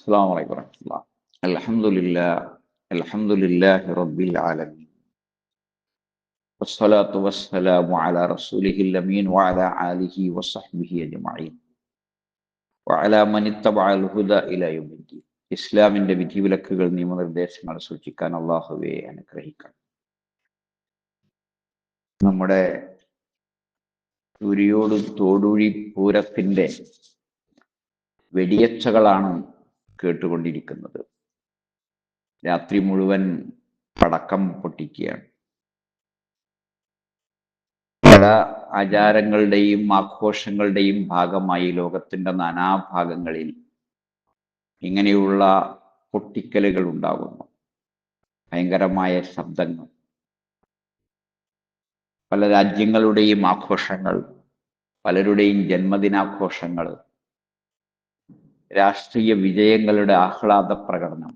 السلام عليكم ورحمة الله الحمد لله الحمد لله رب العالمين والصلاة والسلام على رسوله الأمين وعلى آله وصحبه أجمعين وعلى من اتبع الهدى إلى يوم الدين ഇസ്ലാമിന്റെ വിധിവിലക്കുകൾ നിയമനിർദ്ദേശങ്ങൾ സൂക്ഷിക്കാൻ അള്ളാഹുവെ അനുഗ്രഹിക്കണം നമ്മുടെ തുരിയോട് തോടുഴി പൂരത്തിന്റെ വെടിയച്ചകളാണ് കേട്ടുകൊണ്ടിരിക്കുന്നത്. രാത്രി മുഴുവൻ പടക്കം പൊട്ടിക്കുകയാണ്. പല ആചാരങ്ങളുടെയും ആഘോഷങ്ങളുടെയും ഭാഗമായി ലോകത്തിന്റെ നാനാഭാഗങ്ങളിൽ ഇങ്ങനെയുള്ള പൊട്ടിക്കലുകൾ ഉണ്ടാകുന്നു. ഭയങ്കരമായ ശബ്ദങ്ങൾ. പല രാജ്യങ്ങളുടെയും ആഘോഷങ്ങൾ പലരുടെയും ജന്മദിനാഘോഷങ്ങൾ രാഷ്ട്രീയ വിജയങ്ങളുടെ ആഹ്ലാദ പ്രകടനം.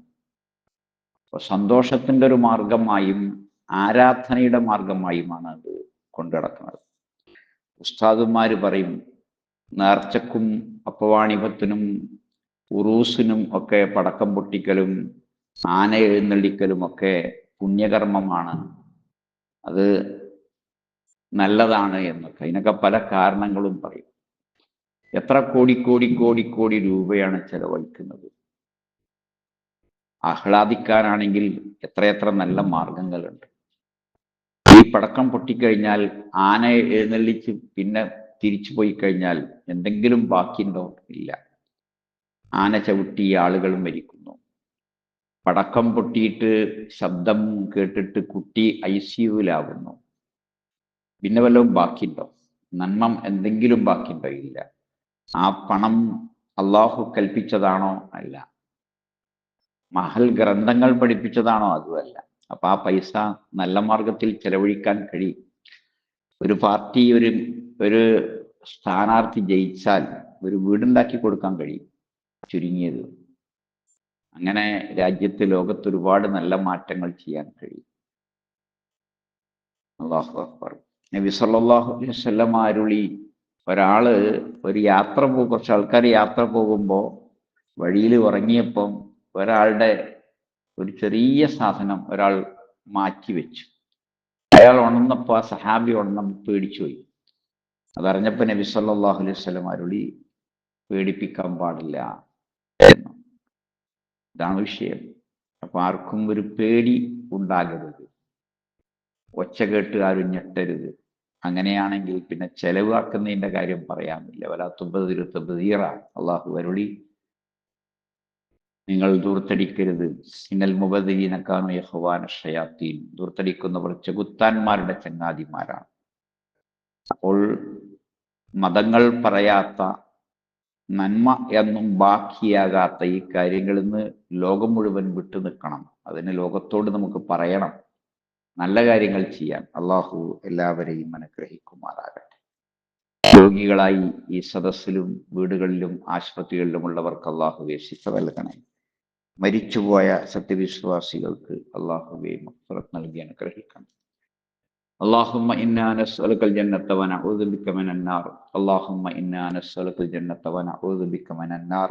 സന്തോഷത്തിന്റെ ഒരു മാർഗമായും ആരാധനയുടെ മാർഗമായുമാണ് അത് കൊണ്ടുനടക്കുന്നത് ഉസ്താദുമാര് പറയും നേർച്ചക്കും അപ്പവാണിഭത്തിനും ഉറൂസിനും ഒക്കെ പടക്കം പൊട്ടിക്കലും ആന എഴുന്നള്ളിക്കലും ഒക്കെ പുണ്യകർമ്മമാണ്. അത് നല്ലതാണ് എന്നൊക്കെ. അതിനൊക്കെ പല കാരണങ്ങളും പറയും. എത്ര കോടി കോടി കോടി കോടി രൂപയാണ് ചെലവഴിക്കുന്നത്? ആഹ്ലാദിക്കാനാണെങ്കിൽ എത്രയെത്ര നല്ല മാർഗങ്ങളുണ്ട്. ഈ പടക്കം പൊട്ടിക്കഴിഞ്ഞാൽ ആന എഴുന്നള്ളിച്ച് പിന്നെ തിരിച്ചു പോയി കഴിഞ്ഞാൽ എന്തെങ്കിലും ബാക്കിയുണ്ടോ? ഇല്ല. ആന ചവിട്ടി ആളുകൾ മരിക്കുന്നു. പടക്കം പൊട്ടിയിട്ട് ശബ്ദം കേട്ടിട്ട് കുട്ടി ഐ സിയുവിലാവുന്നു പിന്നെ വല്ലതും ബാക്കിയുണ്ടോ? നന്മം എന്തെങ്കിലും ബാക്കിയുണ്ടോ? ഇല്ല. ആ പണം അള്ളാഹു കൽപ്പിച്ചതാണോ അല്ല. മഹൽ ഗ്രന്ഥങ്ങൾ പഠിപ്പിച്ചതാണോ അതുമല്ല. അപ്പൊ ആ പൈസ നല്ല മാർഗത്തിൽ ചെലവഴിക്കാൻ കഴിയും. ഒരു പാർട്ടി ഒരു ഒരു സ്ഥാനാർത്ഥി ജയിച്ചാൽ ഒരു വീടുണ്ടാക്കി കൊടുക്കാൻ കഴിയും. ചുരുങ്ങിയത്. അങ്ങനെ രാജ്യത്ത് ലോകത്ത് ഒരുപാട് നല്ല മാറ്റങ്ങൾ ചെയ്യാൻ കഴിയും. അള്ളാഹു അക്ബർ. നബി സല്ലാഹു അലൈഹി വസല്ലം അരുളി ഒരാൾ ഒരു യാത്ര പോകും കുറച്ച് ആൾക്കാർ യാത്ര പോകുമ്പോൾ വഴിയിൽ ഉറങ്ങിയപ്പം ഒരാളുടെ ഒരു ചെറിയ സാധനം ഒരാൾ മാറ്റി വെച്ചു. അയാൾ ഉണർന്നപ്പോൾ ആ സഹാബി ഉണർന്ന പേടിച്ചു പോയി. അതറിഞ്ഞപ്പോൾ നബി സല്ലല്ലാഹു അലൈഹി വസല്ലം അരുളി പേടിപ്പിക്കാൻ പാടില്ല എന്ന്. ഇതാണ് വിഷയം. അപ്പൊ ആർക്കും ഒരു പേടി ഉണ്ടാകരുത്. ഒച്ച കേട്ട് ആരും ഞെട്ടരുത്. അങ്ങനെയാണെങ്കിൽ പിന്നെ ചെലവാക്കുന്നതിന്റെ കാര്യം പറയാമില്ല വലാത്തുബീറ അള്ളാഹു അരുളി. നിങ്ങൾ ദൂർത്തടിക്കരുത്. സിനൽ മുബദീനക്കാനു യഹ്വാന ഷയാത്തീൻ. ദൂർത്തടിക്കുന്നവർ ചെകുത്താന്മാരുടെ ചങ്ങാതിമാരാണ്. അപ്പോൾ മതങ്ങൾ പറയാത്ത നന്മ എന്നും ബാക്കിയാകാത്ത ഈ കാര്യങ്ങളിൽ നിന്ന് ലോകം മുഴുവൻ വിട്ടു നിൽക്കണം അതിന് ലോകത്തോട് നമുക്ക് പറയണം. നല്ല കാര്യങ്ങൾ ചെയ്യാൻ അള്ളാഹു എല്ലാവരെയും അനുഗ്രഹിക്കുമാറാകട്ടെ രോഗികളായി ഈ സദസ്സിലും വീടുകളിലും ആശുപത്രികളിലുമുള്ളവർക്ക് അള്ളാഹുവെ ശിക്ഷ നൽകണേ മരിച്ചുപോയ സത്യവിശ്വാസികൾക്ക് അള്ളാഹുവെ മക്ഫറത്ത് നൽകി അനുഗ്രഹിക്കണം اللهم إنا نسألك الجنة ونعوذ بك من النار اللهم إنا نسألك الجنة ونعوذ بك من النار